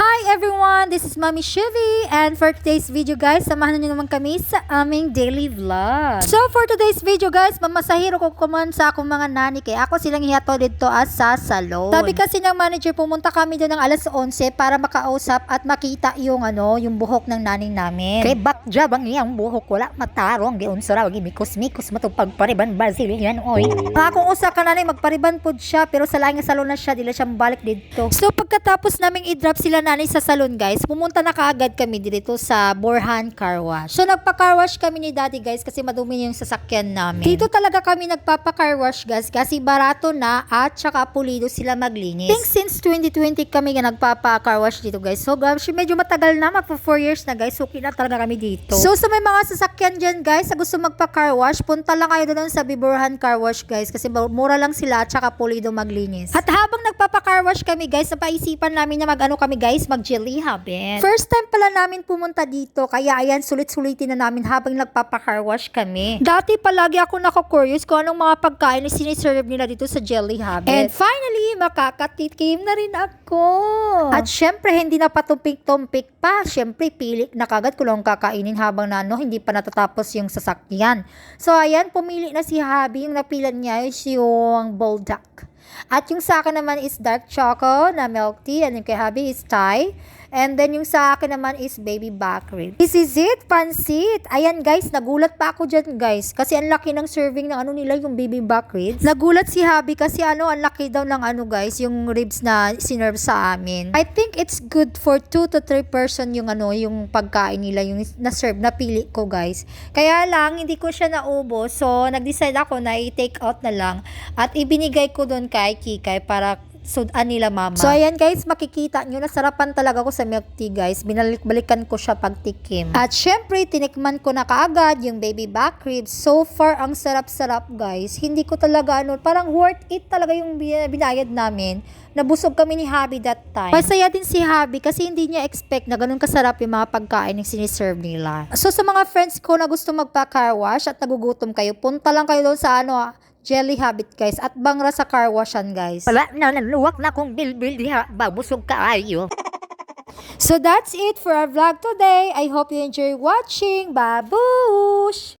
Hi everyone! This is Mommy Chevy and for today's video guys, samahan niyo naman kami sa aming daily vlog. So for today's video guys, mamasahiro ko kuman sa akong mga nani kaya ako silang hiyato dito as sa salon. Sabi kasi ng manager, pumunta kami doon ng alas 11 para makausap at makita yung ano, yung buhok ng naning namin. Kay bakja bang iyang buhok wala matarong giun sura wagi mikos-mikos matupag pariban Brazilian oy. Akong usa ka nanay magpariban pod siya pero sa laing salon na siya dila siya balik dito. So pagkatapos naming i-drop sila nanay sa salon guys, pumunta na kaagad kami dito sa Borhan Car Wash. So nagpa-car wash kami ni daddy guys kasi madumi yung sasakyan namin. Dito talaga kami nagpapa-car wash guys kasi barato na at saka pulido sila maglinis. think since 2020 kami nga nagpapa-car wash dito guys. So gosh, medyo matagal na, magpa 4 years na guys. So na talaga kami dito. So sa may mga sasakyan dyan guys, sa gusto magpa-car wash, punta lang kayo doon sa Biborhan Car Wash guys kasi mura lang sila at saka pulido maglinis. At habang nagpapa-car wash kami guys, napaisipan namin na mag-ano kami guys, mag-jelly habit. First time pala namin pumunta dito, kaya ayan, sulit-sulitin na namin habang nagpapa-car wash kami. Dati palagi ako nako-curious kung anong mga pagkain na siniserve nila dito sa jelly habit. And finally, makakatikim na rin ako. At syempre, hindi na patumpik-tumpik pa. Syempre, pili na kagad ko lang kakainin habang na, ano, hindi pa natatapos yung sasakyan. So, ayan, pumili na si Habi. Yung napilan niya is yung bulldog. At yung sa akin naman is dark choco na milk tea. And yung kay Habi is Thai. And then yung sa akin naman is baby back rib. This is it, pansit. Ayan guys, nagulat pa ako dyan guys. Kasi ang laki ng serving ng ano nila, yung baby back ribs. Nagulat si Habi kasi ano, ang laki daw ng ano guys, yung ribs na sinerve sa amin. I think it's good for 2 to 3 person yung ano, yung pagkain nila, yung na-serve, napili ko guys. Kaya lang, hindi ko siya naubos. So, nag-decide ako na i-take out na lang. At ibinigay ko doon kay Kikay para sudan nila mama. So ayan guys, makikita nyo, nasarapan talaga ko sa milk tea guys. Binalik-balikan ko siya pagtikim. At syempre, tinikman ko na kaagad yung baby back ribs. So far, ang sarap-sarap guys. Hindi ko talaga ano, parang worth it talaga yung bi- binayad namin. Nabusog kami ni Habi that time. Masaya din si Habi kasi hindi niya expect na ganun kasarap yung mga pagkain yung siniserve nila. So sa mga friends ko na gusto magpa-car wash at nagugutom kayo, punta lang kayo doon sa ano, Jelly Habit guys at bangra sa car washan guys. Wala na naluwak na kong bilbil diha babusog kaayo. So that's it for our vlog today. I hope you enjoy watching. Babush!